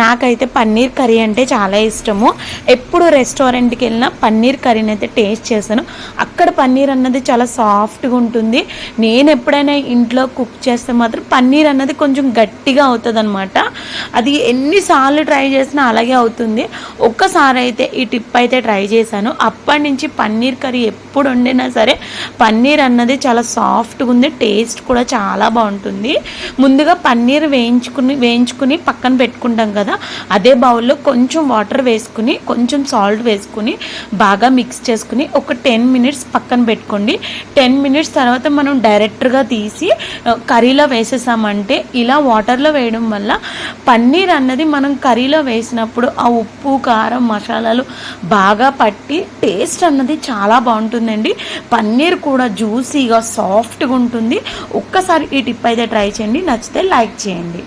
నాకైతే పన్నీర్ కర్రీ అంటే చాలా ఇష్టము. ఎప్పుడు రెస్టారెంట్కి వెళ్ళినా పన్నీర్ కర్రీని అయితే టేస్ట్ చేశాను అక్కడ పన్నీర్ అన్నది చాలా సాఫ్ట్గా ఉంటుంది. నేను ఎప్పుడైనా ఇంట్లో కుక్ చేస్తే మాత్రం పన్నీర్ అన్నది కొంచెం గట్టిగా అవుతుంది అనమాట అది ఎన్నిసార్లు ట్రై చేసినా అలాగే అవుతుంది. ఒక్కసారి అయితే ఈ టిప్ అయితే ట్రై చేశాను. అప్పటి నుంచి పన్నీర్ కర్రీ ఎప్పుడు వండినా సరే పన్నీర్ అన్నది చాలా సాఫ్ట్గా ఉంది. టేస్ట్ కూడా చాలా బాగుంటుంది. ముందుగా పన్నీర్ వేయించుకుని వేయించుకుని పక్కన పెట్టుకుంటాం కదా. అదే బౌల్లో కొంచెం వాటర్ వేసుకుని కొంచెం సాల్ట్ వేసుకుని బాగా మిక్స్ చేసుకుని ఒక టెన్ మినిట్స్ పక్కన పెట్టుకోండి. టెన్ మినిట్స్ తర్వాత మనం డైరెక్ట్గా తీసి కర్రీలో వేసేసామంటే ఇలా వాటర్లో వేయడం వల్ల పన్నీర్ అన్నది మనం కర్రీలో వేసినప్పుడు ఆ ఉప్పు కారం మసాలాలు బాగా పట్టి టేస్ట్ అన్నది చాలా బాగుంటుందండి. పన్నీర్ కూడా జ్యూసీగా సాఫ్ట్గా ఉంటుంది. ఒక్కసారి ఈ టిప్ అయితే ట్రై చేయండి. నచ్చితే లైక్ చేయండి.